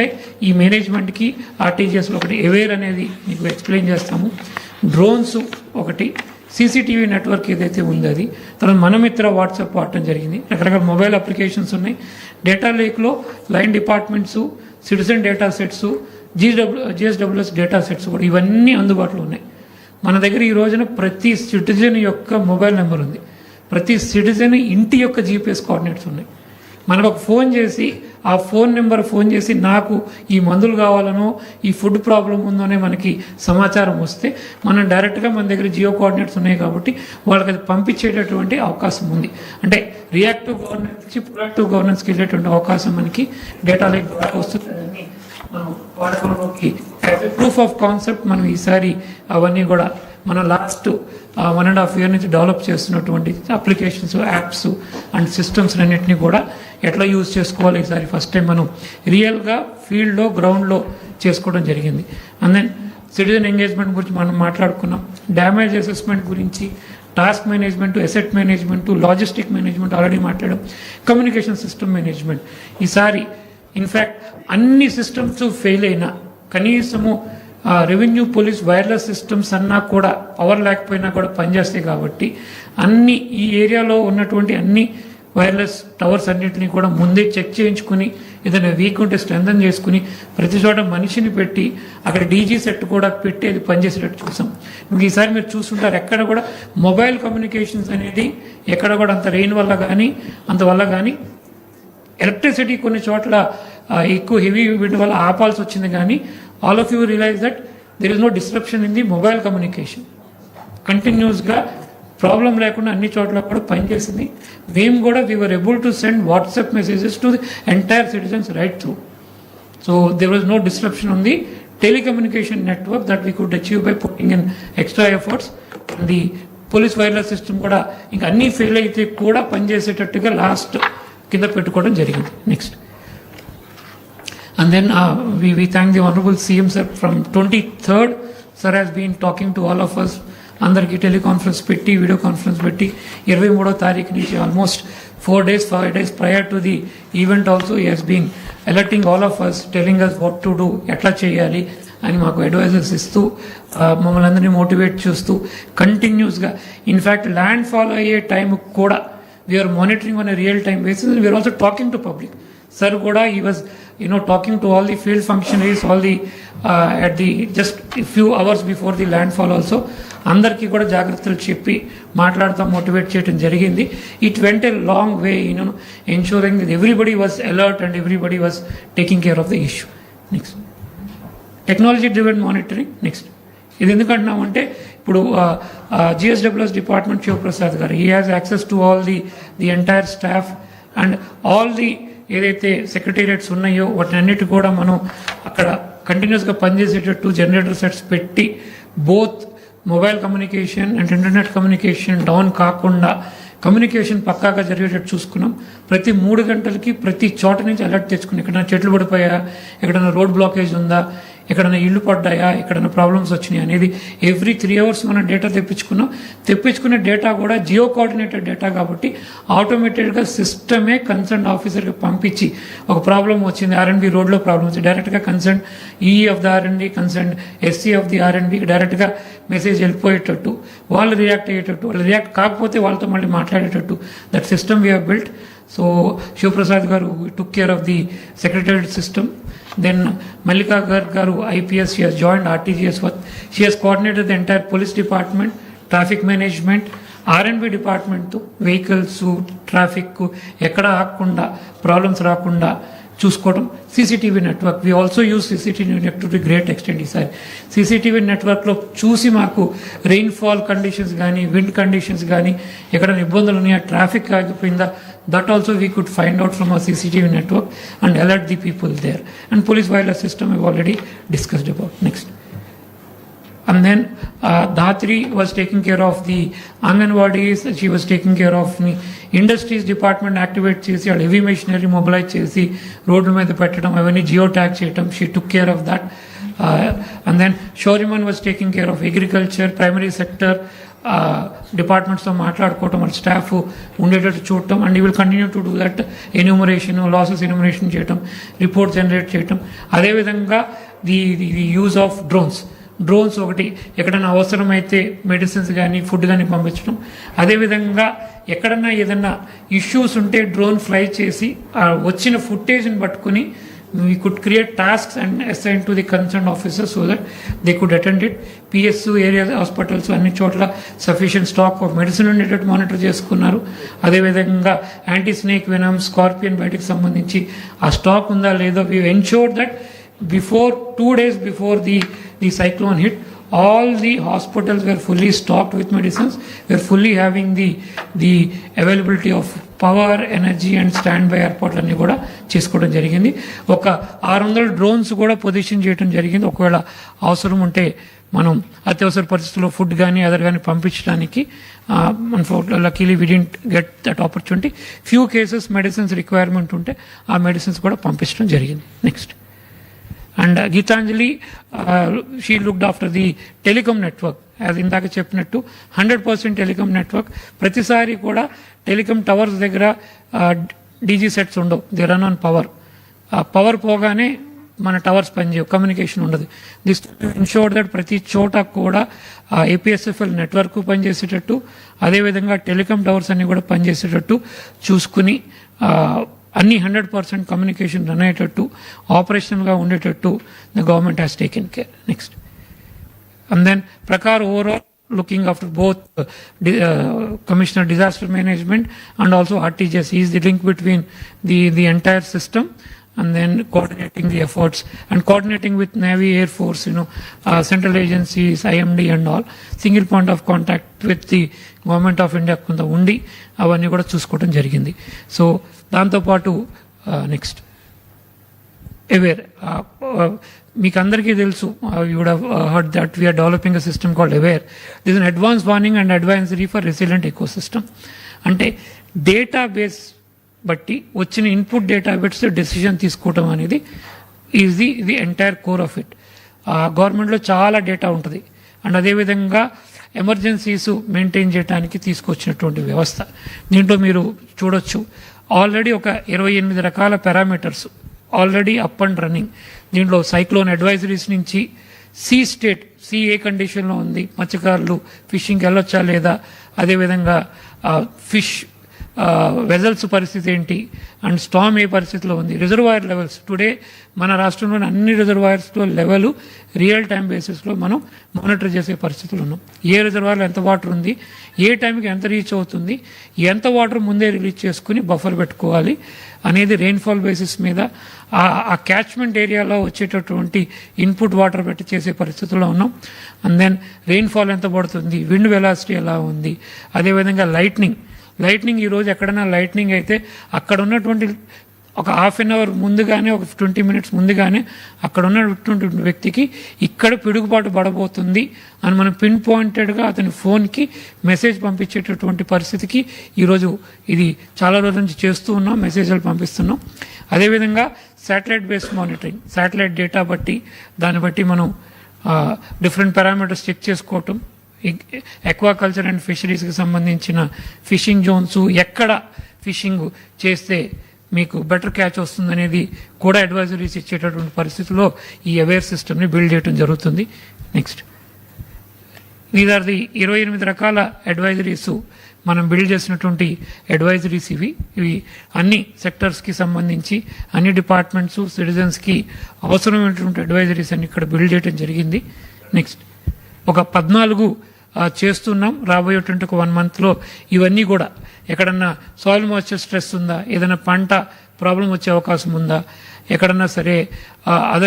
ఏంటంటే ఈ మేనేజ్మెంట్కి ఆర్టీజీఎస్లో ఒకటి అవేర్ అనేది మీకు ఎక్స్ప్లెయిన్ చేస్తాము. డ్రోన్స్ ఒకటి సీసీటీవీ నెట్వర్క్ ఏదైతే ఉందో అది. తర్వాత మనమిత్ర వాట్సాప్ వాడటం జరిగింది. రకరకాల మొబైల్ అప్లికేషన్స్ ఉన్నాయి. Data లేక్లో line departments citizen data sets GW GSWS data sets కూడా ఇవన్నీ అందుబాటులో ఉన్నాయి. మన దగ్గర ఈ రోజున ప్రతి సిటిజన్ యొక్క మొబైల్ నెంబర్ ఉంది. ప్రతి సిటిజన్ ఇంటి యొక్క జీపీఎస్ కోఆర్డినేట్స్ ఉన్నాయి. మనకు ఒక ఫోన్ చేసి ఆ ఫోన్ నెంబర్ ఫోన్ చేసి నాకు ఈ మందులు కావాలనో ఈ ఫుడ్ ప్రాబ్లం ఉందోనే మనకి సమాచారం వస్తే మనం డైరెక్ట్గా మన దగ్గర జియో కోఆర్డినేట్స్ ఉన్నాయి కాబట్టి వాళ్ళకి అది పంపించేటటువంటి అవకాశం ఉంది. అంటే రియాక్టివ్ గవర్నెన్స్ నుంచి ప్రొయాక్టివ్ గవర్నెన్స్కి వెళ్ళేటువంటి అవకాశం మనకి డేటా లైక్ ద్వారా వస్తుందని మనం వాడకంలోకి ప్రూఫ్ ఆఫ్ కాన్సెప్ట్ మనం ఈసారి అవన్నీ కూడా మన last one and half year నుంచి డెవలప్ చేస్తున్నటువంటి అప్లికేషన్స్ యాప్స్ అండ్ సిస్టమ్స్ అన్నింటినీ కూడా ఎట్లా యూజ్ చేసుకోవాలి ఈసారి? ఫస్ట్ టైం మనం రియల్గా ఫీల్డ్లో గ్రౌండ్లో చేసుకోవడం జరిగింది. అండ్ దెన్ సిటిజన్ ఎంగేజ్మెంట్ గురించి మనం మాట్లాడుకున్నాం. డ్యామేజ్ అసెస్మెంట్ గురించి task management asset management logistic management already మాట్లాడాం. కమ్యూనికేషన్ సిస్టమ్ మేనేజ్మెంట్ ఈసారి ఇన్ఫ్యాక్ట్ అన్ని సిస్టమ్స్ ఫెయిల్ అయినా కనీసము రెవెన్యూ పోలీస్ వైర్లెస్ సిస్టమ్స్ అన్నా కూడా పవర్ లేకపోయినా కూడా పనిచేస్తాయి కాబట్టి అన్ని ఈ ఏరియాలో ఉన్నటువంటి అన్ని వైర్లెస్ టవర్స్ అన్నింటినీ కూడా ముందే చెక్ చేయించుకుని ఏదైనా వీక్ ఉంటే స్ట్రెంథన్ చేసుకుని ప్రతి చోట మనిషిని పెట్టి అక్కడ డీజీ సెట్ కూడా పెట్టి అది పనిచేసేటట్టు చూసాం. ఇంక ఈసారి మీరు చూస్తుంటారు ఎక్కడ కూడా మొబైల్ కమ్యూనికేషన్స్ అనేది ఎక్కడ కూడా అంత రెయిన్ వల్ల కానీ అంత వల్ల కానీ ఎలక్ట్రిసిటీ కొన్ని చోట్ల ఎక్కువ హెవీ వీటి వల్ల ఆపాల్సి వచ్చింది కానీ all of you realise that there is no disruption in the mobile communication. కంటిన్యూస్గా ప్రాబ్లం లేకుండా అన్ని చోట్ల కూడా పనిచేసింది మేము కూడా we were able to send WhatsApp messages to the entire citizens right through so there was no disruption ఉంది telecommunication network that we could achieve by putting in extra efforts the police wireless system కూడా ఇంకా అన్నీ fail అయితే కూడా పనిచేసేటట్టుగా last కింద పెట్టుకోవడం జరిగింది next and then we thank we thank the Honorable CM sir from 23rd. Sir has talking talking all of of. అందరికీ teleconference పెట్టి వీడియో కాన్ఫరెన్స్ పెట్టి ఇరవై మూడో తారీఖు నుంచి almost four days five days prior to the event also has been alerting all of us telling us what to do ఎట్లా చేయాలి అని మాకు అడ్వైజర్స్ ఇస్తూ మమ్మల్ని అందరినీ మోటివేట్ చేస్తూ కంటిన్యూస్గా ఇన్ఫ్యాక్ట్ ల్యాండ్ ఫాల్ అయ్యే టైం కూడా we are monitoring on real time basis we are also talking to public sir కూడా he was you know talking to all the field functionaries all the uh, at the just a few hours before the landfall also. అందరికీ కూడా జాగ్రత్తలు చెప్పి మాట్లాడుతూ motivate చేయడం జరిగింది it went a long way you know ensuring everybody was alert and everybody was taking care of the issue next technology driven monitoring next ఇది ఎందుకంటున్నామంటే ఇప్పుడు GSWS department Shivaprasad garu he has access to all the the entire staff and all the ఏదైతే secretariats ఉన్నాయో వాటినన్నిటి కూడా మనం అక్కడ కంటిన్యూస్గా పనిచేసేటట్టు జనరేటర్ సెట్స్ పెట్టి both mobile communication and internet communication down కాకుండా కమ్యూనికేషన్ పక్కాగా జరిగేటట్టు చూసుకున్నాం. ప్రతి మూడు గంటలకి ప్రతి చోట నుంచి అలర్ట్ తెచ్చుకుని ఎక్కడైనా చెట్లు పడిపోయా ఎక్కడైనా రోడ్ బ్లాకేజ్ ఉందా? ఎక్కడైనా ఇల్లు పడ్డాయా ఎక్కడైనా ప్రాబ్లమ్స్ వచ్చినాయి అనేది ఎవ్రీ త్రీ అవర్స్ మనం డేటా తెప్పించుకున్నాం. తెప్పించుకునే డేటా కూడా జియో కోఆర్డినేటెడ్ డేటా కాబట్టి ఆటోమేటెడ్గా సిస్టమే కన్సర్న్ ఆఫీసర్కి పంపించి ఒక ప్రాబ్లం వచ్చింది ఆర్ఎన్బి రోడ్లో ప్రాబ్లం వచ్చింది. డైరెక్ట్గా concern EE of the RNB concern SE of the ఆర్ఎన్బికి డైరెక్ట్గా మెసేజ్ వెళ్ళిపోయేటట్టు వాళ్ళు రియాక్ట్ అయ్యేటట్టు వాళ్ళు రియాక్ట్ కాకపోతే వాళ్ళతో మళ్ళీ మాట్లాడేటట్టు that system we built so Shivaprasad garu took care of the secretary system then Mallika garu IPS she has join RTGS work she has coordinated the entire police department traffic management R and RNB డిపార్ట్మెంట్తో vehicles traffic ఎక్కడ ఆగకుండా problems రాకుండా చూసుకోవడం CCTV network. We also use CCTV network to great extent ఈసారి CCTV నెట్వర్క్లో చూసి మాకు rainfall conditions కానీ wind conditions కానీ ఎక్కడైనా ఇబ్బందులు ఉన్నాయా? Traffic ఆగిపోయిందా? That also we could find out from a CCTV network and alert the people there and police wireless system I've already discussed about next And then uh, Dhatri was taking care of the Anganwadis, she was taking care of the industries department activate చేసి వాళ్ళు heavy machinery mobilise చేసి రోడ్ల మీద పెట్టడం అవన్నీ geo tag చేయడం she took care of that and then షోరిమన్ was taking care of agriculture primary sector డిపార్ట్మెంట్స్తో మాట్లాడుకోవటం వాళ్ళ స్టాఫ్ ఉండేటట్టు చూడటం and he will continue to do that enumeration losses enumeration చేయటం రిపోర్ట్ జనరేట్ చేయటం. అదేవిధంగా the the use of drones drones ఒకటి ఎక్కడైనా అవసరమైతే మెడిసిన్స్ కానీ ఫుడ్ కానీ పంపించడం. అదేవిధంగా ఎక్కడన్నా ఏదన్నా ఇష్యూస్ ఉంటే డ్రోన్ ఫ్లై చేసి ఆ వచ్చిన ఫుటేజ్ని పట్టుకుని we could create tasks and assign to the concern officer so that they could attend it PS area hospitals అన్ని చోట్ల సఫిషియంట్ స్టాక్ ఆఫ్ మెడిసిన్ ఉండేటట్టు మానిటర్ చేసుకున్నారు. అదేవిధంగా యాంటీ స్నేక్ వెనమ్ స్కార్పియన్ బయటకు సంబంధించి ఆ స్టాక్ ఉందా లేదో we ensure that before two days before the the cyclone hit. All the hospitals were fully stocked with medicines. Were fully having the the availability of power energy and stand by ఏర్పాట్లన్నీ కూడా చేసుకోవడం జరిగింది. ఒక ఆరు వందల drones కూడా position చేయడం జరిగింది. ఒకవేళ అవసరం ఉంటే మనం అత్యవసర పరిస్థితుల్లో ఫుడ్ కానీ అదర్ కానీ పంపించడానికి మన luckily we didn't get that opportunity few cases medicines requirement ఉంటే ఆ మెడిసిన్స్ కూడా పంపించడం జరిగింది. Next and Geetanjali she looked after the telecom network అది ఇందాక చెప్పినట్టు హండ్రెడ్ పర్సెంట్ టెలికామ్ నెట్వర్క్ ప్రతిసారి కూడా టెలికామ్ టవర్స్ దగ్గర డీజీ సెట్స్ ఉండవు ది రన్ ఆన్ పవర్ ఆ పవర్ పోగానే మన టవర్స్ పనిచేయవు కమ్యూనికేషన్ ఉండదు దిస్ ఇన్షోర్ దట్ ప్రతి చోట కూడా ఏపీఎస్ఎఫ్ఎల్ నెట్వర్క్ పనిచేసేటట్టు అదేవిధంగా టెలికామ్ టవర్స్ అన్ని కూడా పనిచేసేటట్టు చూసుకుని అన్ని హండ్రెడ్ పర్సెంట్ కమ్యూనికేషన్ రన్ అయ్యేటట్టు ఆపరేషనల్గా ఉండేటట్టు the government has taken care next and then Prakar overall looking after both uh, di- uh, Commissioner Disaster Management and also RTGS. He is the link between the, the entire system And then coordinating the efforts and coordinating with Navy, Air Force, you know, uh, central agencies, IMD and all. Single point of contact with the government of India కొంత ఉండి అవన్నీ కూడా చూసుకోవడం జరిగింది so దాంతోపాటు next aware మీకు అందరికీ తెలుసు would heard that we are developing a system called aware this on advance warning and advisory for resilient ecosystem అంటే డేటాబేస్ బట్టి వచ్చిన ఇన్పుట్ డేటా బిట్స్ డెసిషన్ తీసుకోవటం అనేది is the the entire core of it గవర్నమెంట్లో చాలా data ఉంటుంది. And అదేవిధంగా emergencies maintain చేయడానికి తీసుకొచ్చినటువంటి వ్యవస్థ. దీంట్లో మీరు చూడొచ్చు. ఆల్రెడీ ఒక ఇరవై ఎనిమిది రకాల parameters already up and running దీంట్లో సైక్లోన్ అడ్వైజరీస్ నుంచి సీ స్టేట్ సీ ఏ కండిషన్లో ఉంది? మత్స్యకారులు ఫిషింగ్కి వెళ్ళొచ్చా లేదా? అదేవిధంగా ఫిష్ వెజల్స్ పరిస్థితి ఏంటి? అండ్ స్టామ్ ఏ పరిస్థితిలో ఉంది? Reservoir levels. టుడే మన రాష్ట్రంలోని అన్ని రిజర్వాయర్స్లో లెవెల్ రియల్ టైం బేసిస్లో మనం మానిటర్ చేసే పరిస్థితులు ఉన్నాం. ఏ రిజర్వాయర్లో ఎంత వాటర్ ఉంది? ఏ టైంకి ఎంత రీచ్ అవుతుంది? ఎంత వాటర్ ముందే రిలీజ్ చేసుకుని బఫర్ పెట్టుకోవాలి? అనేది రెయిన్ఫాల్ బేసిస్ మీద ఆ- ఆ క్యాచ్మెంట్ ఏరియాలో వచ్చేటటువంటి ఇన్పుట్ వాటర్ పెట్టి చేసే పరిస్థితుల్లో ఉన్నాం. అండ్ దెన్ రెయిన్ఫాల్ ఎంత పడుతుంది? విండ్ వెలాసిటీ ఎలా ఉంది? అదేవిధంగా లైట్నింగ్ లైట్నింగ్ ఈరోజు ఎక్కడైనా లైట్నింగ్ అయితే అక్కడ ఉన్నటువంటి ఒక హాఫ్ అన్ అవర్ ముందుగానే ఒక ట్వంటీ మినిట్స్ ముందుగానే అక్కడ ఉన్నటువంటి వ్యక్తికి ఇక్కడ పిడుగుబాటు పడబోతుంది అని మనం పిన్ పాయింటెడ్గా అతని ఫోన్కి మెసేజ్ పంపించేటటువంటి పరిస్థితికి ఈరోజు ఇది చాలా రోజుల నుంచి చేస్తూ ఉన్నాం మెసేజ్లు పంపిస్తున్నాం. అదేవిధంగా satellite based monitoring satellite data బట్టి దాన్ని బట్టి మనం డిఫరెంట్ పారామీటర్స్ చెక్ చేసుకోవటం ఎక్వాకల్చర్ అండ్ ఫిషరీస్కి సంబంధించిన ఫిషింగ్ జోన్స్ ఎక్కడ ఫిషింగ్ చేస్తే మీకు బెటర్ క్యాచ్ వస్తుందనేది కూడా అడ్వైజరీస్ ఇచ్చేటటువంటి పరిస్థితిలో ఈ అవేర్ సిస్టమ్ని బిల్డ్ చేయడం జరుగుతుంది. నెక్స్ట్ దీస్ ఆర్ ది ఇరవై ఎనిమిది రకాల అడ్వైజరీస్ మనం బిల్డ్ చేసినటువంటి అడ్వైజరీస్ ఇవి. ఇవి అన్ని సెక్టర్స్కి సంబంధించి అన్ని డిపార్ట్మెంట్స్ సిటిజన్స్కి అవసరమైనటువంటి అడ్వైజరీస్ అన్ని ఇక్కడ బిల్డ్ చేయడం జరిగింది. నెక్స్ట్ ఒక పద్నాలుగు చేస్తున్నాం. రాబోయేటువంటి ఒక వన్ మంత్లో ఇవన్నీ కూడా ఎక్కడన్నా సాయిల్ మాయిశ్చర్ స్ట్రెస్ ఉందా? ఏదైనా పంట ప్రాబ్లం వచ్చే అవకాశం ఉందా? ఎక్కడన్నా సరే అదర్